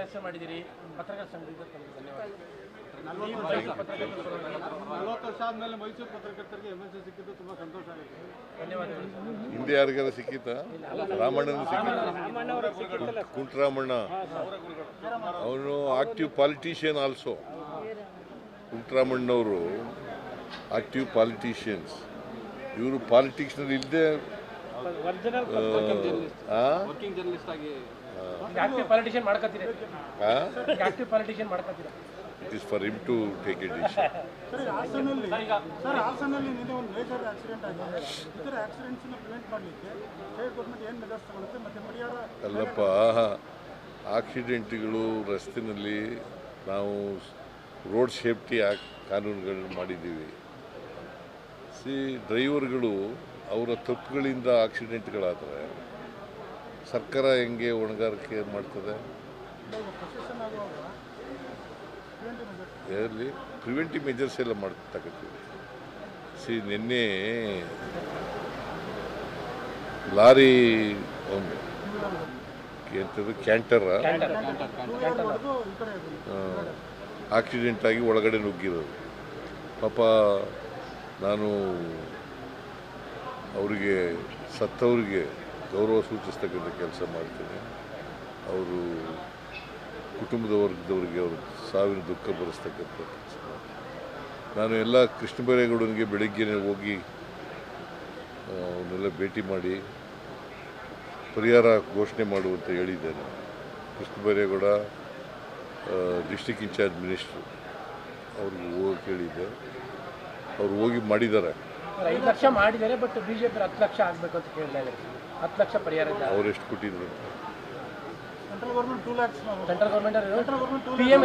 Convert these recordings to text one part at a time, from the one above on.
ಸದಸ್ಯ ಮಾಡಿದ್ದೀರಿ ಪತ್ರಕರ್ತ ಸಂಘದಿಂದ ತಮಗೆ ಧನ್ಯವಾದ ನಲವತ್ತು ವರ್ಷ ಆದ್ಮೇಲೆ ಮೈಸೂರು ಪತ್ರಕರ್ತರಿಗೆ ಎಂ ಎಸ್ ಸಿಕ್ಕಿದ್ದು ತುಂಬಾ ಸಂತೋಷ ಆಗಿದೆ. ಧನ್ಯವಾದಗಳು. ಹಿಂದೆ ಯಾರಿಗಾರ ಸಿಕ್ಕಿತ್ತ? ರಾಮಣ್ಣನ ಸಿಕ್ಕಿತ ಕುಂಟ್ರಾಮಣ್ಣ. ಅವನು ಆಕ್ಟಿವ್ ಪಾಲಿಟಿಷಿಯನ್ ಆಲ್ಸೋ ಕುಂಟರಾಮಣ್ಣವರು ಆಕ್ಟಿವ್ ಪಾಲಿಟಿಷಿಯನ್ಸ್ ಇವರು ಪಾಲಿಟಿಕ್ಸ್ನಲ್ಲಿ ಇಲ್ಲದೆ ವರ್ಕಿಂಗ್ ಜರ್ನಲಿಸ್ಟ್ ಆಗಿ ಆಕ್ಟಿವ್ ಪಾಲಿಟಿಷಿಯನ್ ಮಾಡ್ಕೊತೀರಿ active politician ಮಾಡ್ಕೊತೀರಾ it is for him to take ಪರಿಹಾರ ಅಲ್ಲಪ್ಪ ಆಕ್ಸಿಡೆಂಟ್ಗಳು ರಸ್ತೆನಲ್ಲಿ ನಾವು ರೋಡ್ ಸೇಫ್ಟಿ ಕಾನೂನುಗಳನ್ನು ಮಾಡಿದ್ದೀವಿ. ಸಿ ಡ್ರೈವರ್ಗಳು ಅವರ ತಪ್ಪುಗಳಿಂದ ಆಕ್ಸಿಡೆಂಟ್ಗಳಾದರೆ ಸರ್ಕಾರ ಹೆಂಗೆ ಹೊಣೆಗಾರಿಕೆ ಮಾಡ್ತದೆ? ಅದರಲ್ಲಿ ಪ್ರಿವೆಂಟಿವ್ ಮೆಜರ್ಸ್ ಎಲ್ಲ ಮಾಡ್ತಕ್ಕಂಥದ್ದು. ಸಿ, ನಿನ್ನೆ ಲಾರಿ ಒಂದು ಎಂಥದ್ದು ಕ್ಯಾಂಟರ ಆಕ್ಸಿಡೆಂಟಾಗಿ ಒಳಗಡೆ ನುಗ್ಗಿರೋದು. ಪಾಪ ನಾನು ಅವರಿಗೆ, ಸತ್ತವರಿಗೆ ಗೌರವ ಸೂಚಿಸ್ತಕ್ಕಂಥ ಕೆಲಸ ಮಾಡ್ತೇನೆ. ಅವರು ಕುಟುಂಬದ ವರ್ಗದವರಿಗೆ ಅವರು ಸಾವಿನ ದುಃಖ ಬರೆಸ್ತಕ್ಕಂಥ ಕೆಲಸ ನಾನು ಎಲ್ಲ ಕೃಷ್ಣ ಬೈರೇಗೌಡನಿಗೆ ಬೆಳಿಗ್ಗೆ ಹೋಗಿ ಅವನ್ನೆಲ್ಲ ಭೇಟಿ ಮಾಡಿ, ಪರಿಹಾರ ಘೋಷಣೆ ಮಾಡುವಂತ ಹೇಳಿದ್ದೇನೆ. Krishna Byregowda district incharge minister, ಅವ್ರಿಗೆ ಹೋಗಿ ಕೇಳಿದ್ದೆ ಅವ್ರು ಹೋಗಿ ಮಾಡಿದ್ದಾರೆ. ಐದು ಲಕ್ಷ ಮಾಡಿದ್ದಾರೆ ಬಟ್ ಬಿಜೆಪಿ ಹತ್ತು ಲಕ್ಷ ಆಗಬೇಕು ಅಂತ ಕೇಳ್ತಾ ಇದ್ದಾರೆ. ಹತ್ತು ಲಕ್ಷ ಪರಿಹಾರ ಅವ್ರು ಎಷ್ಟು ಕೊಟ್ಟಿದ್ರು? Central government two lakhs central government P M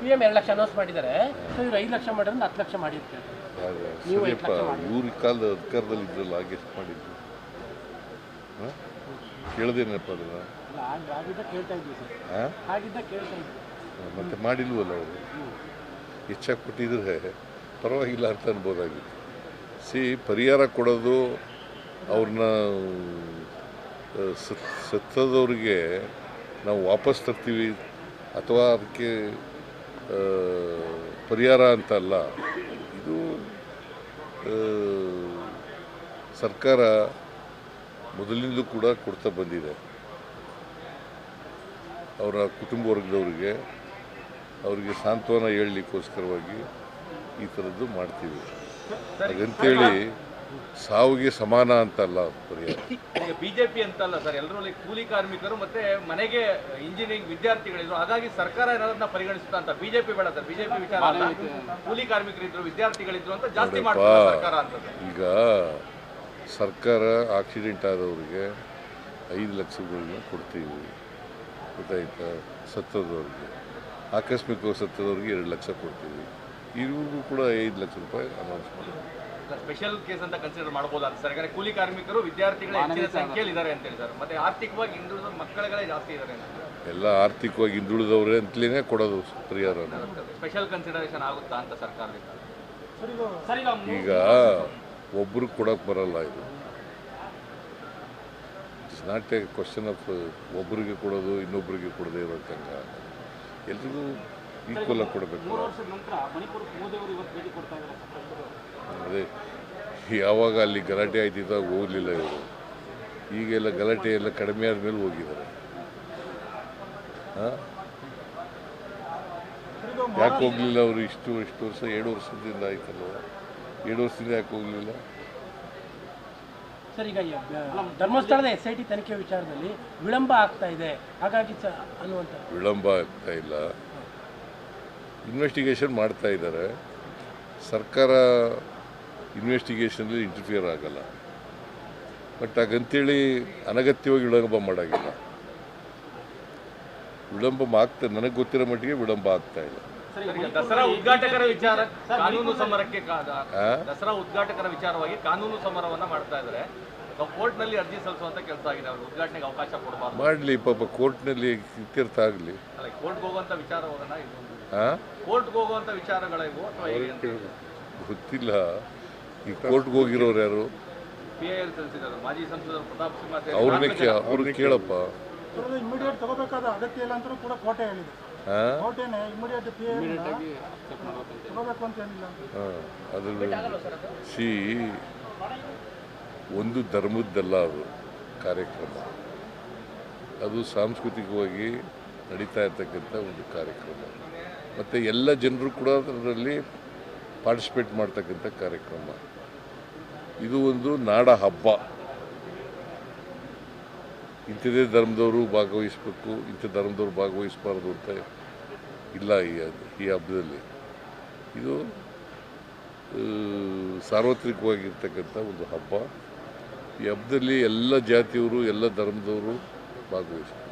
P M ಎರಡು ಲಕ್ಷ ಅನೌನ್ಸ್ ಮಾಡಿದ್ದಾರೆ. ಸೊ ಇವ್ರು ಐದು ಲಕ್ಷ ಮಾಡಿದ್ರೆ ಹತ್ತು ಲಕ್ಷ ಮಾಡಿರ್ತಾರೆ ಸರಿಯಪ್ಪ ಇವ್ರ ಕಾಲದ ಅಧಿಕಾರದಲ್ಲಿ ಇದ್ರಲ್ಲ ಹಾಗೆ ಎಷ್ಟು ಮಾಡಿದ್ರು? ಕೇಳ್ದೇನಪ್ಪ ಅದನ್ನ? ಆಗಿದ್ದ ಕೇಳ್ತಾ ಇದ್ವಿ ಸರ್. ಹಾಂ ಆಗಿದ್ದ ಕೇಳ್ತಾ ಇದ್ವಿ. ಮತ್ತೆ ಮಾಡಿಲ್ವಲ್ಲ ಅವರು? ಹೆಚ್ಚಾಗಿ ಕೊಟ್ಟಿದ್ರೆ ಪರವಾಗಿಲ್ಲ ಅಂತ ಅನ್ಬೋದಾಗಿತ್ತು. ಸಿ ಪರಿಹಾರ ಕೊಡೋದು ಅವ್ರನ್ನ ಸತ್ತದವ್ರಿಗೆ ನಾವು ವಾಪಸ್ ತರ್ತೀವಿ ಅಥವಾ ಅದಕ್ಕೆ ಪರಿಹಾರ ಅಂತ ಅಲ್ಲ. ಇದು ಸರ್ಕಾರ ಮೊದಲಿಂದ ಕೂಡ ಕೊಡ್ತಾ ಬಂದಿದೆ. ಅವರ ಕುಟುಂಬ ವರ್ಗದವ್ರಿಗೆ, ಅವರಿಗೆ ಸಾಂತ್ವನ ಹೇಳಲಿಕ್ಕೋಸ್ಕರವಾಗಿ ಈ ಥರದ್ದು ಮಾಡ್ತೀವಿ. ಹಾಗಂತೇಳಿ ಸಾವಿಗೆ ಸಮಾನ ಅಂತಲ್ಲ ಪರಿಹಾರ. ಈಗ ಬಿಜೆಪಿ ಅಂತಲ್ಲ ಸರ್ ಎಲ್ಲರೂ ಕೂಲಿ ಕಾರ್ಮಿಕರು ಮತ್ತೆ ಮನೆಗೆ ಇಂಜಿನಿಯರಿಂಗ್ ವಿದ್ಯಾರ್ಥಿಗಳಿದ್ರು ಹಾಗಾಗಿ ಸರ್ಕಾರ ಏನಾದ್ರನ್ನ ಪರಿಗಣಿಸುತ್ತಾ ಅಂತ. ಬಿಜೆಪಿ ಬೇಡ ಸರ್ ಬಿಜೆಪಿ ವಿಚಾರ ಅಲ್ಲ. ಕೂಲಿ ಕಾರ್ಮಿಕರಿದ್ರು ವಿದ್ಯಾರ್ಥಿಗಳಿದ್ರು ಅಂತ ಜಾಸ್ತಿ ಮಾಡ್ತಾರೆ ಸರ್ಕಾರ ಅಂತ ಈಗ ಸರ್ಕಾರ ಆಕ್ಸಿಡೆಂಟ್ ಆದವ್ರಿಗೆ ಐದು ಲಕ್ಷಗಳನ್ನ ಕೊಡ್ತೀವಿ. ಗೊತ್ತಾಯ್ತಾ? ಸತ್ತದವ್ರಿಗೆ. ಆಕಸ್ಮಿಕವಾಗಿ ಸತ್ತದವ್ರಿಗೆ ಎರಡು ಲಕ್ಷ ಕೊಡ್ತೀವಿ. ಇವ್ರಿಗೂ ಕೂಡ ಐದು ಲಕ್ಷ ರೂಪಾಯಿ ಅನೌನ್ಸ್ ಸ್ಪೆಷಲ್ ಕೇಸ್ ಅಂತ ಕನ್ಸಿಡರ್ ಮಾಡಬಹುದು ಸರ್ ಯಾಕಂದ್ರೆ ಕೂಲಿ ಕಾರ್ಮಿಕರು ವಿದ್ಯಾರ್ಥಿಗಳ ಹೆಚ್ಚಿನ ಸಂಖ್ಯೆಯಲ್ಲಿ ಇದ್ದಾರೆ ಅಂತ ಹೇಳಿದ್ದಾರೆ. ಸರ್ ಮತ್ತೆ ಆರ್ಥಿಕವಾಗಿ ಹಿಂದುಳಿದ ಮಕ್ಕಳುಗಳೇ ಜಾಸ್ತಿ ಇದ್ದಾರೆ ಎಲ್ಲ ಆರ್ಥಿಕವಾಗಿ ಹಿಂದುಳಿದವರೇ ಅಂತಲೇ ಕೊಡೋದು ಪರಿಹಾರ ಸ್ಪೆಷಲ್ ಕನ್ಸಿಡರೇಷನ್ ಆಗುತ್ತಾ ಅಂತ ಸರ್ಕಾರದಿಂದ? ಸರ್ ಸರ್ ಈಗ ಈಗ ಒಬ್ರು ಕೊಡೋಕೆ ಬರಲ್ಲ ಇದು. It's not a question of ಒಬ್ಬರಿಗೆ ಕೊಡೋದು ಇನ್ನೊಬ್ಬರಿಗೆ ಕೊಡದೇ ಇರೋಕ್ಕಂಗ ಎಲ್ರಿಗೂ ಈಕ್ವಲ್ ಆಗಿ ಕೊಡಬೇಕು ಅದೇ ಯಾವಾಗ ಅಲ್ಲಿ ಗಲಾಟೆ ಆಯ್ತಿದ್ದಾಗ ಹೋಗಲಿಲ್ಲ ಇವರು. ಈಗೆಲ್ಲ ಗಲಾಟೆ ಎಲ್ಲ ಕಡಿಮೆ ಆದಮೇಲೆ ಹೋಗಿದ್ದಾರೆ. ಹಾಂ? ಯಾಕೆ ಹೋಗಲಿಲ್ಲ ಅವರು? ಇಷ್ಟು ಇಷ್ಟು ವರ್ಷ ಎರಡು ವರ್ಷದಿಂದ ಆಯ್ತಲ್ವ? ಎರಡು ವರ್ಷದಿಂದ ಯಾಕೆ ಹೋಗಲಿಲ್ಲ? ಸರ್ ಈಗ ಧರ್ಮಸ್ಥಳದ ಎಸ್ ಐ ಟಿ ತನಿಖೆ ವಿಚಾರದಲ್ಲಿ ವಿಳಂಬ ಆಗ್ತಾ ಇದೆ. ಹಾಗಾಗಿ ಅನ್ನುವಂಥ ವಿಳಂಬ ಆಗ್ತಾ ಇಲ್ಲ. ಇನ್ವೆಸ್ಟಿಗೇಷನ್ ಮಾಡ್ತಾ ಇದ್ದಾರೆ. ಸರ್ಕಾರ ಇನ್ವೆಸ್ಟಿಗೇಷನಲ್ಲಿ ಇಂಟರ್ಫಿಯರ್ ಆಗಲ್ಲ. ಬಟ್ ಹಾಗಂತೇಳಿ ಅನಗತ್ಯವಾಗಿ ವಿಳಂಬ ಮಾಡೋಂಗಿಲ್ಲ. ವಿಳಂಬ ಆಗ್ತಾ ನನಗೆ ಗೊತ್ತಿರೋ ಮಟ್ಟಿಗೆ ವಿಳಂಬ ಆಗ್ತಾ ಇಲ್ಲ. ಸರ್, ದಸರಾ ಉದ್ಘಾಟಕರ ವಿಚಾರ ಕಾನೂನು ಸಮರಕ್ಕೆ ದಸರಾ ಉದ್ಘಾಟಕರ ವಿಚಾರವಾಗಿ ಕಾನೂನು ಸಮರವನ್ನ ಮಾಡ್ತಾ ಇದ್ದಾರೆ. ಕೋರ್ಟ್ನಲ್ಲಿ ಅರ್ಜಿ ಸಲ್ಲಿಸುವಂತ ಕೆಲಸ ಆಗಿದೆ. ಅವರು ಉದ್ಘಾಟನೆಗೆ ಅವಕಾಶ ಕೊಡಬಾರ್ದು. ಮಾಡಲಿ ಪಾಪ ಕೋರ್ಟ್ನಲ್ಲಿ ಇತ್ಯರ್ಥ ಆಗಲಿ. ಕೋರ್ಟ್ಗೆ ಹೋಗುವಂತ ವಿಚಾರವನ್ನ ಇದು ಗೊತ್ತಿಲ್ಲ. ಈ ಕೋರ್ಟ್ಗೆ ಹೋಗಿರೋರು ಯಾರು? ಅವ್ರನ್ನೇ. ಅವ್ರನ್ನ ಕೇಳಪ್ಪ. ಇಮಿಡಿಯೇಟ್ ತಗೋಬೇಕಾದ ಅಗತ್ಯ ಇಲ್ಲ ಅಂತ ಕೂಡ ಕೋಟೆ ಹೇಳಿದೆ. ಆ? ಕೋಟೆನೆ ಇಮಿಡಿಯೇಟ್ ಪಿ ತಗೋಬೇಕು ಅಂತ ಏನಿಲ್ಲ. ಆ, ಅದ್ರ ಸಿ ಒಂದು ಧರ್ಮದ್ದಲ್ಲ ಅದು ಕಾರ್ಯಕ್ರಮ. ಅದು ಸಾಂಸ್ಕೃತಿಕವಾಗಿ ನಡೀತಾ ಇರ್ತಕ್ಕಂಥ ಒಂದು ಕಾರ್ಯಕ್ರಮ. ಮತ್ತು ಎಲ್ಲ ಜನರು ಕೂಡ ಅದರಲ್ಲಿ ಪಾರ್ಟಿಸಿಪೇಟ್ ಮಾಡ್ತಕ್ಕಂಥ ಕಾರ್ಯಕ್ರಮ. ಇದು ಒಂದು ನಾಡ ಹಬ್ಬ. ಇಂಥದೇ ಧರ್ಮದವರು ಭಾಗವಹಿಸ್ಬೇಕು, ಇಂಥ ಧರ್ಮದವರು ಭಾಗವಹಿಸಬಾರ್ದು ಅಂತ ಇಲ್ಲ ಈ ಈ ಹಬ್ಬದಲ್ಲಿ. ಇದು ಸಾರ್ವತ್ರಿಕವಾಗಿರ್ತಕ್ಕಂಥ ಒಂದು ಹಬ್ಬ. ಈ ಹಬ್ಬದಲ್ಲಿ ಎಲ್ಲ ಜಾತಿಯವರು, ಎಲ್ಲ ಧರ್ಮದವರು ಭಾಗವಹಿಸ್ತಾರೆ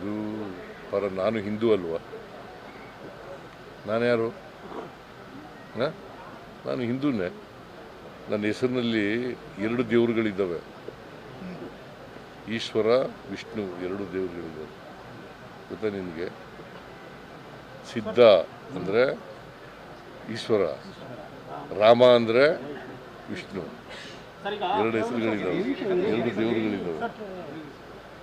ಇದು ಪರ ನಾನು ಹಿಂದೂ ಅಲ್ವಾ? ನಾನು ಯಾರು? ನಾನು ಹಿಂದೂನೇ. ನನ್ನ ಹೆಸರಿನಲ್ಲಿ ಎರಡು ದೇವರುಗಳಿದ್ದಾವೆ. ಈಶ್ವರ, ವಿಷ್ಣು ಎರಡು ದೇವರುಗಳಿದ್ದಾವೆ. ಗೊತ್ತಾ ನಿನಗೆ? ಸಿದ್ಧ ಅಂದರೆ ಈಶ್ವರ, ರಾಮ ಅಂದರೆ ವಿಷ್ಣು. ಎರಡು ಹೆಸರುಗಳಿದ್ದಾವೆ. ಎರಡು ದೇವರುಗಳಿದ್ದಾವೆ.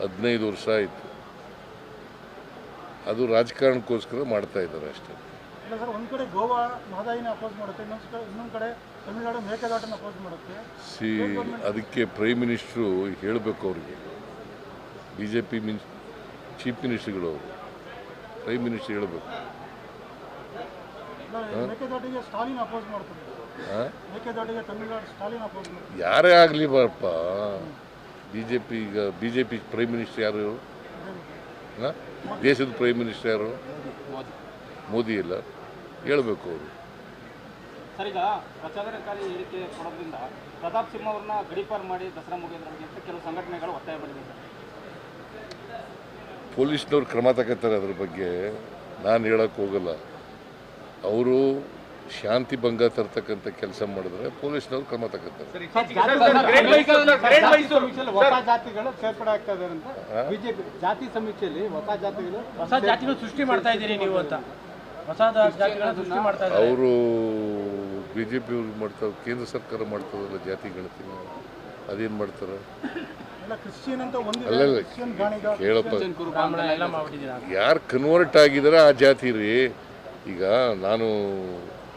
ಹದಿನೈದು ವರ್ಷ ಆಯಿತು. ಅದು ರಾಜಕಾರಣಕ್ಕೋಸ್ಕರ ಮಾಡ್ತಾ ಇದ್ದಾರೆ ಅಷ್ಟೇ. ಒಂದು ಕಡೆ ಗೋವಾ ಮಹದಾಯಿನ ಅಪೋಸ್ ಮಾಡುತ್ತೆ ಇನ್ನೊಂದು ಕಡೆ ತಮಿಳುನಾಡು ಮೇಕೆದಾಟನ್ನ ಅಪೋಸ್ ಮಾಡುತ್ತೆ. ಸಿ ಅದಕ್ಕೆ ಪ್ರೈಮ್ ಮಿನಿಸ್ಟ್ರು ಹೇಳಬೇಕು ಅವರಿಗೆ. ಬಿ ಜೆ ಪಿ ಮಿನ್ ಚೀಫ್ ಮಿನಿಸ್ಟ್ರುಗಳು ಅವರು. ಪ್ರೈಮ್ ಮಿನಿಸ್ಟ್ರ್ ಹೇಳಬೇಕು. ಮೇಕೆದಾಟಿಗೆ ಸ್ಟಾಲಿನ್ ಅಪೋಸ್ ಮಾಡ್ತಾರೆ. ಮೇಕೆದಾಟಿಗೆ ತಮಿಳುನಾಡು ಸ್ಟಾಲಿನ್ ಅಪೋಸ್ ಯಾರೇ ಆಗಲಿ ಬಾರಪ್ಪ. ಬಿ ಜೆ ಪಿ ಈಗ B J P prime minister ಯಾರು ಇವರು? ದೇಶದ ಪ್ರೈಮ್ ಮಿನಿಸ್ಟರ್ ಯಾರು? ಮೋದಿ ಇಲ್ಲ. ಹೇಳಬೇಕು ಅವರು. ಸರ್ ಈಗ ಪ್ರಚೋದನಕಾರಿ ಹೇಳಿಕೆ ಕೊಡೋದ್ರಿಂದ ಪ್ರತಾಪ್ ಸಿಂಹ ಅವ್ರನ್ನ ಗಡೀಪಾರ್ ಮಾಡಿ ದಸರಾ ಮುಗಿಯೋದ್ರ ಬಗ್ಗೆ ಅಂತ ಕೆಲವು ಸಂಘಟನೆಗಳು ಒತ್ತಾಯ ಪಡಿದೆ ಸರ್ ಪೊಲೀಸ್ನವ್ರು ಕ್ರಮ ತಗೋತಾರೆ ಅದ್ರ ಬಗ್ಗೆ. ನಾನು ಹೇಳಕ್ಕೆ ಹೋಗಲ್ಲ. ಅವರು ಶಾಂತಿ ಭಂಗ ತರ್ತಕ್ಕಂಥ ಕೆಲಸ ಮಾಡಿದ್ರೆ ಪೊಲೀಸ್ನವ್ರು ಕ್ರಮ ತಗೋತಾರೆ. ಜಾತಿ ಸಮೀಕ್ಷೆಯಲ್ಲಿ ಹೊಸ ಜಾತಿಗಳು ಹೊಸ ಜಾತಿಗಳು ಸೃಷ್ಟಿ ಮಾಡ್ತಾ ಇದ್ದೀರಿ ನೀವು ಅಂತ. ಹೊಸ ಜಾತಿಗಳ ಸೃಷ್ಟಿ ಮಾಡ್ತಾ ಇದ್ದಾರೆ. ಅವರು ಬಿ ಜೆ ಪಿ ಅವ್ರು ಮಾಡ್ತಾರೆ ಕೇಂದ್ರ ಸರ್ಕಾರ ಮಾಡ್ತಾರಲ್ಲ ಜಾತಿ ಗಣತಿ ಅದೇನು ಮಾಡ್ತಾರೆ? ಎಲ್ಲ ಕ್ರಿಶ್ಚಿಯನ್ ಅಂತ ಒಂದಿದೆ. ಅಲ್ಲಲ್ಲ ಕ್ರಿಶ್ಚಿಯನ್ ಗಾಣಿಗ ಕೇಳಪ್ಪ. ಬ್ರಾಹ್ಮಣ ಎಲ್ಲ ಮಾಡ್ಬಿಟ್ಟಿದ್ದೀರಾ? ಯಾರು ಕನ್ವರ್ಟ್ ಆಗಿದಾರೆ ಆ ಜಾತಿ ರೀ? ಈಗ ನಾನು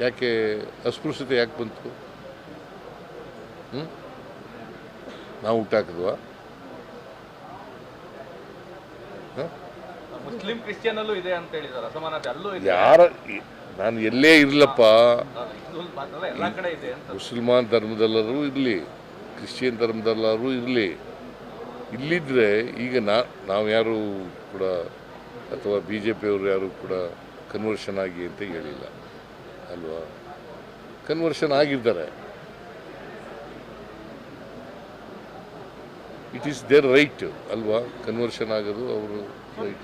ಯಾಕೆ ಅಸ್ಪೃಶ್ಯತೆ ಯಾಕೆ ಬಂತು? ಹ್ಞೂ ನಾವು ಹುಟ್ಟಾಕಿದ್ವಾ ಮುಸ್ಲಿಂ ಕ್ರಿಶ್ಚಿಯನ್ ಅಲ್ಲೂ ಇದೆ ಅಂತ ಹೇಳಿದಾರೆ ಅಸಮಾನತೆ ಅಲ್ಲೂ ಇದೆ. ಯಾರ ನಾನು ಎಲ್ಲೇ ಇರಲಪ್ಪ. ಎಲ್ಲಾ ಕಡೆ ಇದೆ ಅಂತ. ಮುಸಲ್ಮಾನ್ ಧರ್ಮದಲ್ಲರೂ ಇರಲಿ ಕ್ರಿಶ್ಚಿಯನ್ ಧರ್ಮದಲ್ಲರೂ ಇರಲಿ. ಇಲ್ಲಿದ್ದರೆ ಈಗ ನಾ ನಾವು ಯಾರು ಕೂಡ ಅಥವಾ ಬಿ ಜೆ ಪಿಯವರು ಯಾರು ಕೂಡ ಕನ್ವರ್ಷನ್ ಆಗಿ ಅಂತ ಹೇಳಿಲ್ಲ. ಅಲ್ವಾ? ಕನ್ವರ್ಷನ್ ಆಗಿದ್ದಾರೆ. ಇಟ್ ಈಸ್ ದೇರ್ ರೈಟ್ ಅಲ್ವಾ? ಕನ್ವರ್ಷನ್ ಆಗೋದು ಅವರು ರೈಟ್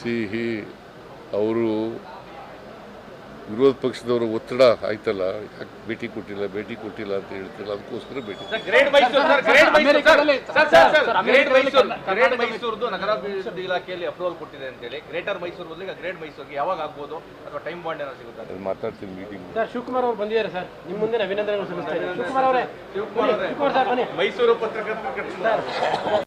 ಸಿಹಿ ಅವರು ವಿರೋಧ ಪಕ್ಷದವರು ಒತ್ತಡ ಆಯ್ತಲ್ಲ ಯಾಕೆ ಭೇಟಿ ಕೊಟ್ಟಿಲ್ಲ ಭೇಟಿ ಕೊಟ್ಟಿಲ್ಲ ಅಂತ ಹೇಳ್ತಿಲ್ಲ ಅದಕ್ಕೋಸ್ಕರ ಭೇಟಿ great Mysuru sir great Mysuru ಮೈಸೂರಿಂದು ನಗರ ನಗರಾಭಿವೃದ್ಧಿ ಇಲಾಖೆಯಲ್ಲಿ ಅಪ್ರೂವಲ್ ಕೊಟ್ಟಿದೆ ಅಂತ ಹೇಳಿ ಗ್ರೇಟರ್ ಮೈಸೂರು ಬದಲಿಗೆ ಗ್ರೇಟ್ ಮೈಸೂರಿಗೆ ಯಾವಾಗ ಆಗ್ಬೋದು ಅಥವಾ ಟೈಮ್ ಬಾಂಡ್ ಏನಾದ್ರು ಸಿಗುತ್ತೆ? ಮಾತಾಡ್ತೀನಿ ಮೀಟಿಂಗ್ ಸರ್ ಶಿವಕುಮಾರ್ ಅವರು ಬಂದಿದ್ದಾರೆ ಸರ್ ನಿಮ್ಮ ಮುಂದೆ ಅಭಿನಂದನೆಗಳು ಸಲ್ಲಿಸ್ತಾರೆ ಶಿವಕುಮಾರ್ ಅವರೇ ಶಿವಕುಮಾರ್ ಸರ್ ಮೈಸೂರು ಪತ್ರಕರ್ತರ